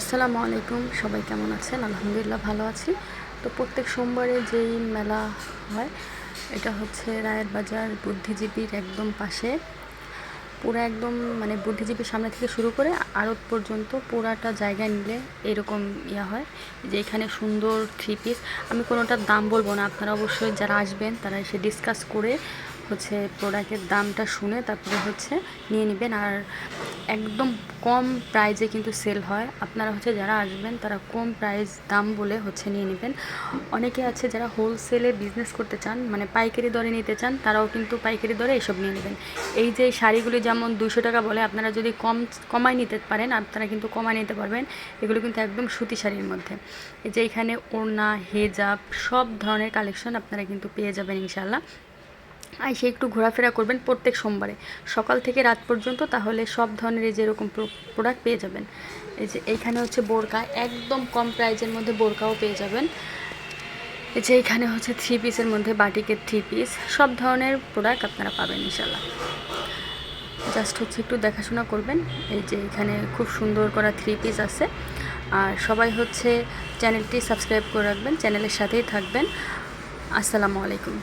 আসসালামু আলাইকুম, সবাই কেমন আছেন? আলহামদুলিল্লাহ ভালো আছি। তো প্রত্যেক সোমবারে যেই মেলা হয়, এটা হচ্ছে রায়ের বাজার বুদ্ধিজীবীর একদম পাশে। পুরো একদম মানে বুদ্ধিজীবীর সামনে থেকে শুরু করে আড়ত পর্যন্ত পুরাটা জায়গা নিলে এরকম ইয়া হয় যে এখানে সুন্দর থ্রি পিস আমি কোনোটার দাম বলব না, আপনারা অবশ্যই যারা আসবেন তারা এসে ডিসকাস করে হচ্ছে প্রোডাক্টের দামটা শুনে তারপরে হচ্ছে নিয়ে নেবেন। আর একদম কম প্রাইজে কিন্তু সেল হয়। আপনারা হচ্ছে যারা আসবেন তারা কম প্রাইস দাম বলে হচ্ছে নিয়ে নেবেন। অনেকে আছে যারা হোলসেলে বিজনেস করতে চান মানে পাইকারি দরে নিতে চান, তারাও কিন্তু পাইকারি দরে এসব নিয়ে নেবেন। এই যে শাড়িগুলি যেমন দুশো টাকা বলে আপনারা যদি কম, কমায় নিতে পারেন, আপনারা কিন্তু কমায় নিতে পারবেন। এগুলো কিন্তু একদম সুতি শাড়ির মধ্যে। এই যে এখানে ওড়না, হেজাব, সব ধরনের কালেকশন আপনারা কিন্তু পেয়ে যাবেন ইনশাল্লাহ আর সে একটু ঘোরাফেরা করবেন প্রত্যেক সোমবারে। সকাল থেকে রাত পর্যন্ত তাহলে সব ধরনের যেরকম প্রোডাক্ট পেয়ে যাবেন। এই যে এইখানে হচ্ছে বোরকা, একদম কম প্রাইজের মধ্যে বোরকাও পেয়ে যাবেন। এই যে এখানে হচ্ছে থ্রি পিসের মধ্যে বাটিকের থ্রি পিস সব ধরনের প্রোডাক্ট আপনারা পাবেন ইনশাল্লাহ জাস্ট হচ্ছে একটু দেখাশোনা করবেন। এই যে এখানে খুব সুন্দর করা থ্রি পিস আছে। আর সবাই হচ্ছে চ্যানেলটি সাবস্ক্রাইব করে রাখবেন চ্যানেলের সাথেই থাকবেন। আসসালামু আলাইকুম।